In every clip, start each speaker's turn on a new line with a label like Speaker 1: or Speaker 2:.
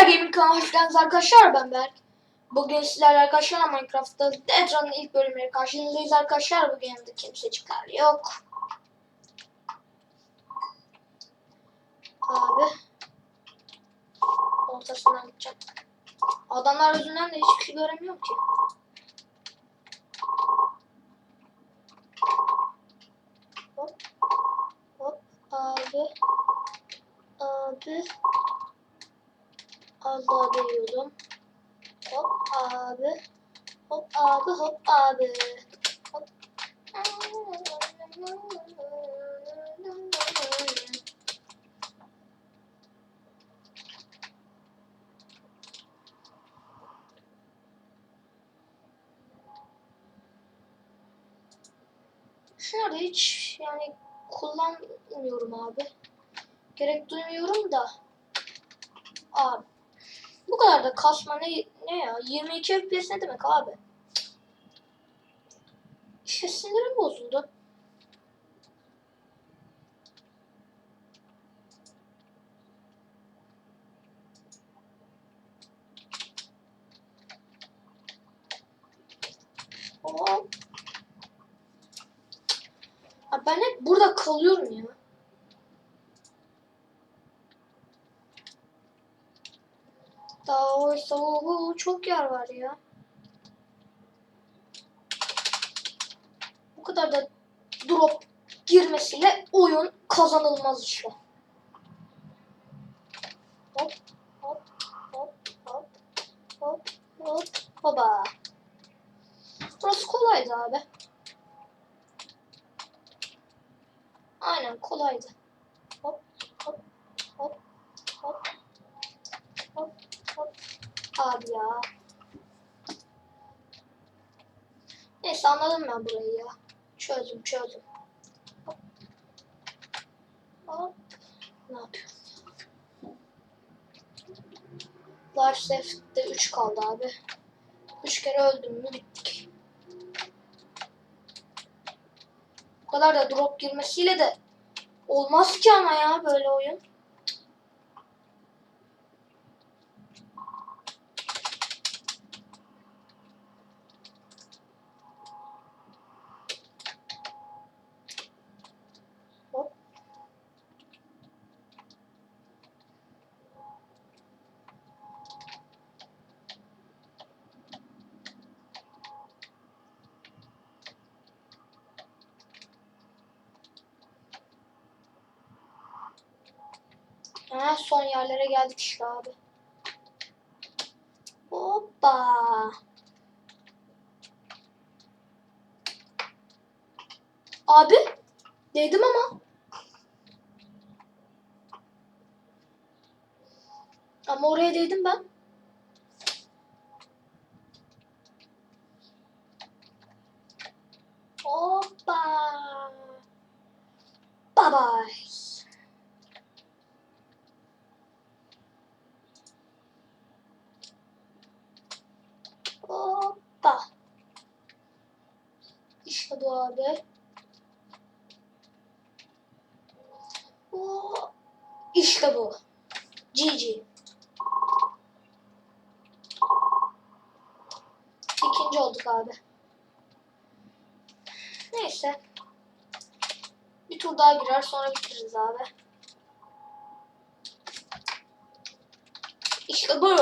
Speaker 1: Berk Gaming kanalına hoş geldiniz arkadaşlar ben Berk. Bugün sizlerle arkadaşlar Minecraft'ta Dead ilk bölümleri karşınızdayız arkadaşlar. Bugün yanımda kimse çıkar yok. Abi. Ortasından gideceğim. Adamlar yüzünden de hiçbir şey göremiyorum ki. Hop. Hop. Abi. Abi. Az daha değiyordum. Hop abi. Hop abi hop abi. Hop. Şunları hiç yani kullanmıyorum abi. Gerek duymuyorum da. Abi. Bu kadar da kasma ne, ne ya? 22 FPS ne demek abi? İşte sinirim bozuldu. Abi ben hep burada kalıyorum ya. Daha oysa çok yer var ya. Bu kadar da drop girmesiyle oyun kazanılmaz işte. Hop hop hop hop hop hop hoba. Burası kolaydı abi. Aynen kolaydı. Hop hop hop hop hop hop. Abi ya. Neyse anladım ben burayı ya. Çözdüm çözdüm. Hop. Hop. Ne yapıyorum? Life safe'de 3 kaldı abi. 3 kere öldüm mü bittik. Bu kadar da drop girmesiyle de olmaz ki ama ya böyle oyun. Ha, son yerlere geldik işte abi. Hoppa. Abi değdim ama. Ama oraya değdim ben. Hoppa. Bye bye. Hoppa. İşte bu abi. Oo, İşte bu. GG. İkinci olduk abi. Neyse. Bir tur daha girer sonra bitiririz abi. İşte bu.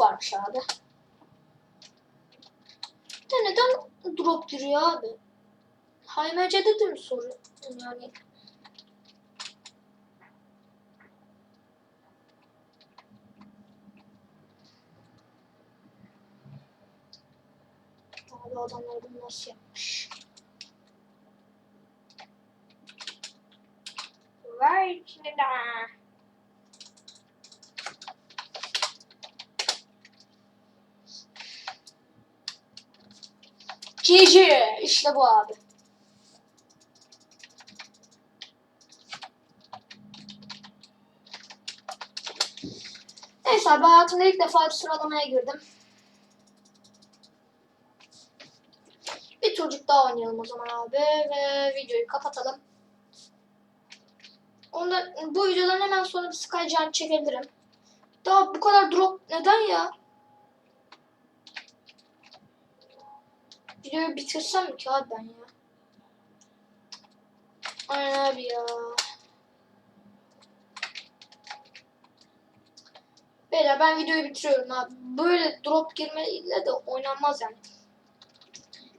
Speaker 1: Varmış abi. De neden drop giriyor abi? HMC'de de mi soru? Yani Abi adamlar bunu nasıl yapmış? Right now. GG işte bu abi. Neyse abi hayatımda ilk defa bir sıralamaya girdim. turcuk daha oynayalım o zaman abi ve videoyu kapatalım. Ondan, bu videodan hemen sonra bir Skycan çekebilirim. Daha bu kadar drop neden ya? Videoyu bitirsem mi ki abi ben ya? Aynen abi ya. Beyler ben videoyu bitiriyorum abi. Böyle drop girmeyle de oynanmaz yani.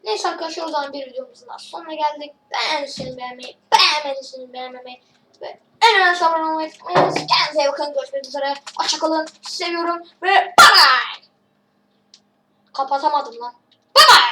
Speaker 1: Neyse arkadaşlar o zaman bir videomuzun daha sonuna geldik. Beğendiyseniz beğenmeyi, beğenmediyseniz beğenmemeyi ve en önemlisi abone olmayı unutmayınız. Kendinize iyi bakın. Görüşmek üzere. Hoşçakalın. Seviyorum ve bye bye. Kapatamadım lan.